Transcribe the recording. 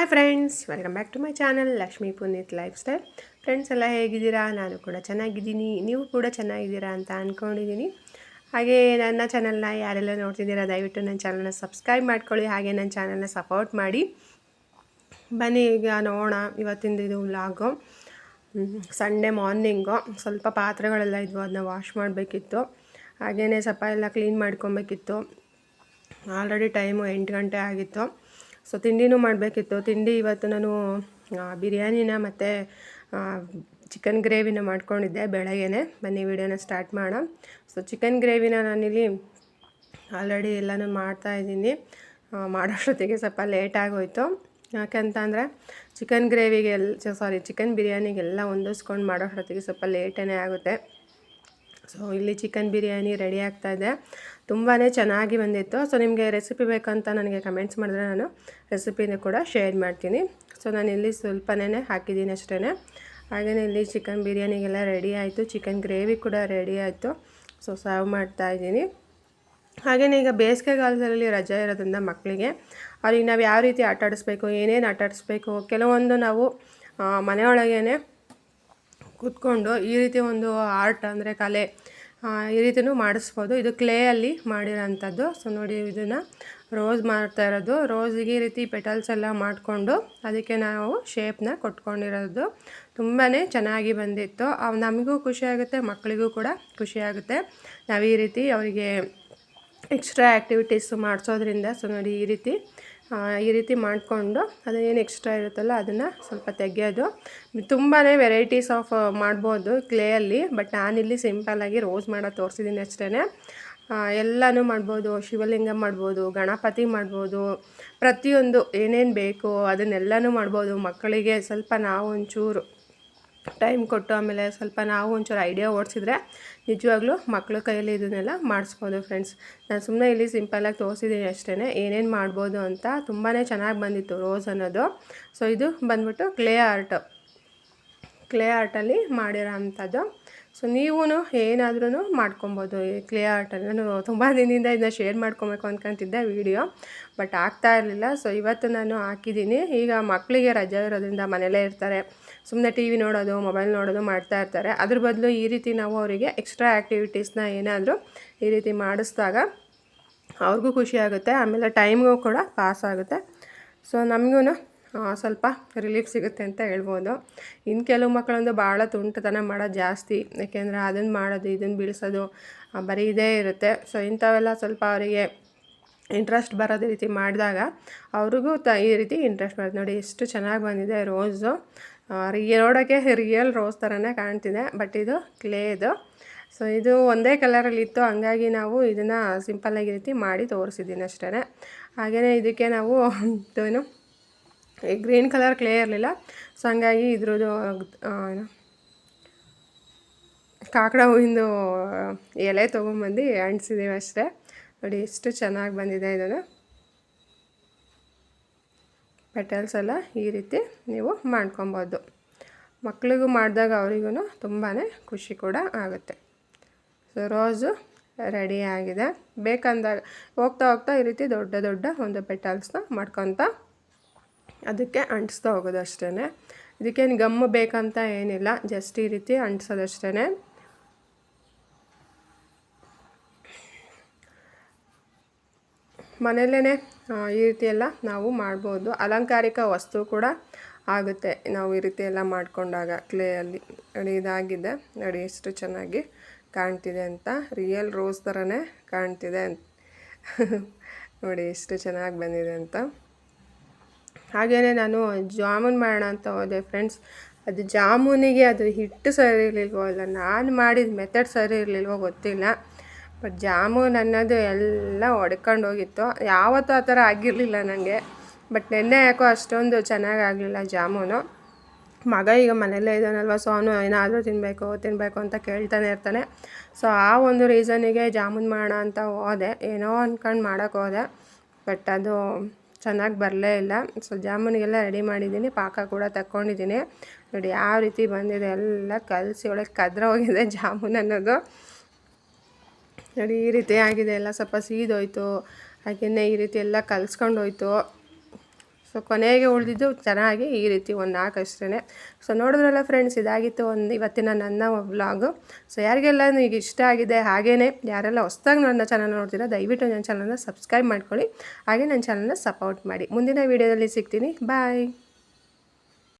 Hi friends welcome back to my channel Lakshmi Puneeth lifestyle friends ಎಲ್ಲ ಹೇಗಿದ್ದೀರಾ? ನಾನು ಕೂಡ ಚೆನ್ನಾಗಿದ್ದೀನಿ. ನೀವು ಕೂಡ ಚೆನ್ನಾಗಿದ್ದೀರಾ ಅಂತ ಅಂದ್ಕೊಂಡಿದ್ದೀನಿ ಹಾಗೆ ನನ್ನ ಚಾನಲ್ನ ಯಾರೆಲ್ಲ ನೋಡ್ತಿದ್ದೀರಾ, ದಯವಿಟ್ಟು ನನ್ನ ಚಾನಲ್ನ ಸಬ್ಸ್ಕ್ರೈಬ್ ಮಾಡ್ಕೊಳ್ಳಿ. ಹಾಗೆ ನನ್ನ ಚಾನಲ್ನ ಸಪೋರ್ಟ್ ಮಾಡಿ. ಬನ್ನಿ, ಈಗ ನೋಡೋಣ. ಇವತ್ತಿನ ಇದು ವ್ಲಾಗು ಸಂಡೇ ಮಾರ್ನಿಂಗು ಸ್ವಲ್ಪ ಪಾತ್ರೆಗಳೆಲ್ಲ ಇದ್ವು, ಅದನ್ನ ವಾಶ್ ಮಾಡಬೇಕಿತ್ತು. ಹಾಗೆಯೇ ಸ್ವಲ್ಪ ಎಲ್ಲ ಕ್ಲೀನ್ ಮಾಡ್ಕೊಬೇಕಿತ್ತು. ಆಲ್ರೆಡಿ ಟೈಮು ಎಂಟು ಗಂಟೆ ಆಗಿತ್ತು. ಸೊ, ತಿಂಡಿನೂ ಮಾಡಬೇಕಿತ್ತು. ತಿಂಡಿ ಇವತ್ತು ನಾನು ಬಿರಿಯಾನಿನ ಮತ್ತು ಚಿಕನ್ ಗ್ರೇವಿನ ಮಾಡ್ಕೊಂಡಿದ್ದೆ ಬೆಳಗ್ಗೆನೆ. ಬನ್ನಿ ವಿಡಿಯೋನ ಸ್ಟಾರ್ಟ್ ಮಾಡೋಣ. ಸೊ ಚಿಕನ್ ಗ್ರೇವಿನ ನಾನಿಲ್ಲಿ ಆಲ್ರೆಡಿ ಎಲ್ಲನೂ ಮಾಡ್ತಾ ಇದ್ದೀನಿ. ಮಾಡೋಷ್ಟೊತ್ತಿಗೆ ಸ್ವಲ್ಪ ಲೇಟ್ ಆಗೋಯ್ತು. ಯಾಕೆಂತಂದರೆ ಚಿಕನ್ ಗ್ರೇವಿಗೆ ಎಲ್ಲ ಸಾರಿ ಚಿಕನ್ ಬಿರಿಯಾನಿಗೆಲ್ಲ ಹೊಂದಿಸ್ಕೊಂಡು ಮಾಡೋಷ್ಟೊತ್ತಿಗೆ ಸ್ವಲ್ಪ ಲೇಟೇ ಆಗುತ್ತೆ. ಸೊ ಇಲ್ಲಿ ಚಿಕನ್ ಬಿರಿಯಾನಿ ರೆಡಿ ಆಗ್ತಾ ಇದೆ. ತುಂಬಾ ಚೆನ್ನಾಗಿ ಬಂದಿತ್ತು. ಸೊ ನಿಮಗೆ ರೆಸಿಪಿ ಬೇಕಂತ ನನಗೆ ಕಮೆಂಟ್ಸ್ ಮಾಡಿದ್ರೆ ನಾನು ರೆಸಿಪಿನ ಕೂಡ ಶೇರ್ ಮಾಡ್ತೀನಿ. ಸೊ ನಾನು ಇಲ್ಲಿ ಸ್ವಲ್ಪನೇ ಹಾಕಿದ್ದೀನಿ ಅಷ್ಟೇ ಹಾಗೆಯೇ ಇಲ್ಲಿ ಚಿಕನ್ ಬಿರಿಯಾನಿಗೆಲ್ಲ ರೆಡಿ ಆಯಿತು. ಚಿಕನ್ ಗ್ರೇವಿ ಕೂಡ ರೆಡಿ ಆಯಿತು. ಸೊ ಸರ್ವ್ ಮಾಡ್ತಾ ಇದ್ದೀನಿ. ಹಾಗೆಯೇ ಈಗ ಬೇಸಿಗೆಗಾಲದಲ್ಲಿ ರಜೆ ಇರೋದ್ರಿಂದ ಮಕ್ಕಳಿಗೆ ಅವ್ರಿಗೆ ನಾವು ಯಾವ ರೀತಿ ಆಟ ಆಡಿಸ್ಬೇಕು ಏನೇನು ಆಟ ಆಡಿಸ್ಬೇಕು ಕೆಲವೊಂದು ನಾವು ಮನೆಯೊಳಗೇ ಕೂತ್ಕೊಂಡು ಈ ರೀತಿ ಒಂದು ಆರ್ಟ್ ಅಂದರೆ ಕಲೆ ಈ ರೀತಿಯೂ ಮಾಡಿಸ್ಬೋದು. ಇದು ಕ್ಲೇಯಲ್ಲಿ ಮಾಡಿರೋಂಥದ್ದು. ಸೊ ನೋಡಿ ಇದನ್ನು ರೋಸ್ ಮಾಡ್ತಾ ಇರೋದು. ರೋಸಿಗೆ ಈ ರೀತಿ ಪೆಟಲ್ಸ್ ಎಲ್ಲ ಮಾಡಿಕೊಂಡು ಅದಕ್ಕೆ ನಾವು ಶೇಪ್ನ ಕೊಟ್ಕೊಂಡಿರೋದು. ತುಂಬಾ ಚೆನ್ನಾಗಿ ಬಂದಿತ್ತು. ನಮಗೂ ಖುಷಿಯಾಗುತ್ತೆ ಮಕ್ಕಳಿಗೂ ಕೂಡ ಖುಷಿಯಾಗುತ್ತೆ ನಾವು ಈ ರೀತಿ ಅವರಿಗೆ ಎಕ್ಸ್ಟ್ರಾ ಆ್ಯಕ್ಟಿವಿಟೀಸು ಮಾಡಿಸೋದ್ರಿಂದ ಸೊ ನೋಡಿ ಈ ರೀತಿ ಈ ರೀತಿ ಮಾಡಿಕೊಂಡು ಅದೇನು ಎಕ್ಸ್ಟ್ರಾ ಇರುತ್ತಲ್ಲ ಅದನ್ನು ಸ್ವಲ್ಪ ತೆಗೆಯೋದು. ತುಂಬಾ ವೆರೈಟೀಸ್ ಆಫ್ ಮಾಡ್ಬೋದು ಕ್ಲೇಯಲ್ಲಿ ಬಟ್ ನಾನಿಲ್ಲಿ ಸಿಂಪಲ್ಲಾಗಿ ರೋಸ್ ಮಾಡೋದು ತೋರಿಸಿದ್ದೀನಿ ಅಷ್ಟೇ ಎಲ್ಲನೂ ಮಾಡ್ಬೋದು, ಶಿವಲಿಂಗ ಮಾಡ್ಬೋದು, ಗಣಪತಿ ಮಾಡ್ಬೋದು, ಪ್ರತಿಯೊಂದು ಏನೇನು ಬೇಕು ಅದನ್ನೆಲ್ಲನೂ ಮಾಡ್ಬೋದು. ಮಕ್ಕಳಿಗೆ ಸ್ವಲ್ಪ ನಾವು ಒಂಚೂರು ಟೈಮ್ ಕೊಟ್ಟು ಆಮೇಲೆ ಸ್ವಲ್ಪ ನಾವು ಒಂಚೂರು ಐಡಿಯಾ ಓಡಿಸಿದ್ರೆ ನಿಜವಾಗ್ಲೂ ಮಕ್ಕಳ ಕೈಯಲ್ಲಿ ಇದನ್ನೆಲ್ಲ ಮಾಡಿಸ್ಬೋದು ಫ್ರೆಂಡ್ಸ್. ನಾನು ಸುಮ್ಮನೆ ಇಲ್ಲಿ ಸಿಂಪಲಾಗಿ ತೋರಿಸಿದ್ದೀನಿ ಅಷ್ಟೇ ಏನೇನು ಮಾಡ್ಬೋದು ಅಂತ ತುಂಬಾ ಚೆನ್ನಾಗಿ ಬಂದಿತ್ತು ರೋಸ್ ಅನ್ನೋದು. ಸೊ ಇದು ಬಂದ್ಬಿಟ್ಟು ಕ್ಲೇ ಆರ್ಟ್. ಕ್ಲೇ ಆರ್ಟಲ್ಲಿ ಮಾಡಿರೋ ಅಂಥದ್ದು ಸೊ ನೀವು ಏನಾದ್ರೂ ಮಾಡ್ಕೊಬೋದು. ಕ್ಲೇ ಆರ್ಟಲ್ಲಿ ನಾನು ತುಂಬ ದಿನದಿಂದ ಇದನ್ನ ಶೇರ್ ಮಾಡ್ಕೊಬೇಕು ಅಂದ್ಕೊಂತಿದ್ದೆ ವೀಡಿಯೋ. ಬಟ್ ಆಗ್ತಾ ಇರಲಿಲ್ಲ. ಸೊ ಇವತ್ತು ನಾನು ಹಾಕಿದ್ದೀನಿ. ಈಗ ಮಕ್ಕಳಿಗೆ ರಜೆ ಇರೋದ್ರಿಂದ ಮನೇಲೇ ಇರ್ತಾರೆ. ಸುಮ್ಮನೆ ಟಿ ವಿ ನೋಡೋದು, ಮೊಬೈಲ್ ನೋಡೋದು ಮಾಡ್ತಾ ಇರ್ತಾರೆ. ಅದ್ರ ಬದಲು ಈ ರೀತಿ ನಾವು ಅವರಿಗೆ ಎಕ್ಸ್ಟ್ರಾ ಆ್ಯಕ್ಟಿವಿಟೀಸ್ನ ಏನಾದರೂ ಈ ರೀತಿ ಮಾಡಿಸಿದಾಗ ಅವ್ರಿಗೂ ಖುಷಿ ಆಗುತ್ತೆ. ಆಮೇಲೆ ಟೈಮ್ಗೂ ಕೂಡ ಪಾಸ್ ಆಗುತ್ತೆ. ಸೊ ನಮಗೂ ಸ್ವಲ್ಪ ರಿಲೀಫ್ ಸಿಗುತ್ತೆ ಅಂತ ಹೇಳ್ಬೋದು. ಇನ್ನು ಕೆಲವು ಮಕ್ಕಳಂದು ಭಾಳ ತುಂಟತನ ಮಾಡೋದು ಜಾಸ್ತಿ, ಯಾಕೆಂದರೆ ಅದನ್ನು ಮಾಡೋದು ಇದನ್ನು ಬೀಳಿಸೋದು ಬರೀ ಇದೇ ಇರುತ್ತೆ. ಸೊ ಇಂಥವೆಲ್ಲ ಸ್ವಲ್ಪ ಅವರಿಗೆ ಇಂಟ್ರೆಸ್ಟ್ ಬರೋದು ರೀತಿ ಮಾಡಿದಾಗ ಅವ್ರಿಗೂ ತ, ಈ ರೀತಿ ಇಂಟ್ರೆಸ್ಟ್ ಬರುತ್ತೆ. ನೋಡಿ, ಎಷ್ಟು ಚೆನ್ನಾಗಿ ಬಂದಿದೆ ರೋಸು ರಿಯ ನೋಡೋಕ್ಕೆ ರಿಯಲ್ ರೋಸ್ ಥರನೇ ಕಾಣ್ತಿದೆ ಬಟ್ ಇದು ಕ್ಲೇ ಇದು ಸೊ ಇದು ಒಂದೇ ಕಲರಲ್ಲಿ ಇತ್ತು. ಹಂಗಾಗಿ ನಾವು ಇದನ್ನು ಸಿಂಪಲ್ಲಾಗಿ ರೀತಿ ಮಾಡಿ ತೋರಿಸಿದ್ದೀನಿ ಅಷ್ಟೇ ಹಾಗೆಯೇ ಇದಕ್ಕೆ ನಾವು ಏನು ಗ್ರೀನ್ ಕಲರ್, ಕ್ಲೇ ಇರಲಿಲ್ಲ. ಸೊ ಹಂಗಾಗಿ ಇದ್ರದ್ದು ಕಾಕಡ ಹೂವಿಂದು ಎಲೆ ತೊಗೊಂಬಂದು ಅಂಟಿಸಿದ್ದೀವಿ ಅಷ್ಟೇ. ನೋಡಿ, ಎಷ್ಟು ಚೆನ್ನಾಗಿ ಬಂದಿದೆ ಇದನ್ನು. ಪೆಟಲ್ಸ್ ಎಲ್ಲ ಈ ರೀತಿ ನೀವು ಮಾಡ್ಕೊಬೋದು. ಮಕ್ಕಳಿಗೂ ಮಾಡಿದಾಗ ಅವರಿಗೂ ತುಂಬಾ ಖುಷಿ ಕೂಡ ಆಗುತ್ತೆ. ಸೊ ರೋಸು ಆಗಿದೆ. ಬೇಕಂದಾಗ ಹೋಗ್ತಾ ಹೋಗ್ತಾ ಈ ರೀತಿ ದೊಡ್ಡ ದೊಡ್ಡ ಒಂದು ಪೆಟಲ್ಸ್ನ ಮಾಡ್ಕೊತ ಅದಕ್ಕೆ ಅಂಟಿಸ್ತಾ ಹೋಗೋದು ಅಷ್ಟೇ ಇದಕ್ಕೇನು ಗಮ್ಮು ಬೇಕಂತ ಏನಿಲ್ಲ, ಜಸ್ಟ್ ಈ ರೀತಿ ಅಂಟಿಸೋದಷ್ಟೇ ಮನೆಯಲ್ಲೇ ಈ ರೀತಿ ಎಲ್ಲ ನಾವು ಮಾಡ್ಬೋದು. ಅಲಂಕಾರಿಕ ವಸ್ತು ಕೂಡ ಆಗುತ್ತೆ. ನಾವು ಈ ರೀತಿ ಎಲ್ಲ ಮಾಡಿಕೊಂಡಾಗ ಕ್ಲೇಯಲ್ಲಿ ನೋಡಿ ಇದಾಗಿದೆ. ನೋಡಿ ಎಷ್ಟು ಚೆನ್ನಾಗಿ ಕಾಣ್ತಿದೆ ಅಂತ. ರಿಯಲ್ ರೋಸ್ ಥರನೇ ಕಾಣ್ತಿದೆ. ನೋಡಿ ಎಷ್ಟು ಚೆನ್ನಾಗಿ ಬಂದಿದೆ ಅಂತ. ಹಾಗೆಯೇ ನಾನು ಜಾಮೂನ್ ಮಾಡೋಣ ಅಂತ ಹೋದೆ ಫ್ರೆಂಡ್ಸ್ ಅದು ಜಾಮೂನಿಗೆ ಅದು ಹಿಟ್ಟು ಸರಿ ಇರಲಿಲ್ವೋ ಅಲ್ಲ ನಾನು ಮಾಡಿದ ಮೆಥಡ್ ಸರಿ ಇರಲಿಲ್ವೋ ಗೊತ್ತಿಲ್ಲ. ಬಟ್ ಜಾಮೂನ್ ಅನ್ನೋದು ಎಲ್ಲ ಒಡ್ಕೊಂಡು ಹೋಗಿತ್ತು. ಯಾವತ್ತೂ ಆ ಥರ ಆಗಿರಲಿಲ್ಲ ನನಗೆ ಬಟ್ ನೆನ್ನೆ ಯಾಕೋ ಅಷ್ಟೊಂದು ಚೆನ್ನಾಗಿ ಆಗಲಿಲ್ಲ ಜಾಮೂನು. ಮಗ ಈಗ ಮನೆಯಲ್ಲೇ ಇದ್ದಾನಲ್ವ ಸೊ ಅವನು ಏನಾದರೂ ತಿನ್ನಬೇಕು ತಿನ್ನಬೇಕು ಅಂತ ಕೇಳ್ತಾನೆ ಇರ್ತಾನೆ. ಸೊ ಆ ಒಂದು ರೀಸನಿಗೆ ಜಾಮೂನ್ ಮಾಡೋಣ ಅಂತ ಹೋದೆ. ಏನೋ ಅಂದ್ಕೊಂಡು ಮಾಡೋಕ್ಕೆ ಹೋದೆ. ಬಟ್ ಅದು ಚೆನ್ನಾಗಿ ಬರಲೇ ಇಲ್ಲ. ಸೊ ಜಾಮೂನಿಗೆಲ್ಲ ರೆಡಿ ಮಾಡಿದ್ದೀನಿ. ಪಾಕ ಕೂಡ ತಕ್ಕೊಂಡಿದ್ದೀನಿ. ನೋಡಿ, ಯಾವ ರೀತಿ ಬಂದಿದೆ ಎಲ್ಲ ಕಲಸಿ ಒಳಗೆ ಕದ್ರ ಹೋಗಿದೆ ಜಾಮೂನ್ ಅನ್ನೋದು. ನೋಡಿ, ಈ ರೀತಿ ಆಗಿದೆ. ಎಲ್ಲ ಸ್ವಲ್ಪ ಸೀದೋಯ್ತು. ಹಾಗೆಯೇ ಈ ರೀತಿ ಎಲ್ಲ ಕಲಿಸ್ಕೊಂಡು ಹೋಯ್ತು ಸೊ ಕೊನೆಗೆ ಉಳಿದಿದ್ದು ಚೆನ್ನಾಗಿ ಈ ರೀತಿ ಒಂದು ನಾಲ್ಕು ಅಷ್ಟೇ ಸೊ ನೋಡಿದ್ರಲ್ಲ ಫ್ರೆಂಡ್ಸ್ ಇದಾಗಿತ್ತು ಒಂದು ಇವತ್ತಿನ ನನ್ನ ವ್ಲಾಗು ಸೊ ಯಾರಿಗೆಲ್ಲ ಈಗ ಇಷ್ಟ ಆಗಿದೆ ಹಾಗೇ ಯಾರೆಲ್ಲ ಹೊಸ್ದಾಗಿ ನನ್ನ ಚಾನಲ್ ನೋಡ್ತೀರ, ದಯವಿಟ್ಟು ನನ್ನ ಚಾನಲನ್ನ ಸಬ್ಸ್ಕ್ರೈಬ್ ಮಾಡ್ಕೊಳ್ಳಿ. ಹಾಗೆ ನನ್ನ ಚಾನಲನ್ನ ಸಪೋರ್ಟ್ ಮಾಡಿ. ಮುಂದಿನ ವೀಡಿಯೋದಲ್ಲಿ ಸಿಗ್ತೀನಿ. ಬಾಯ್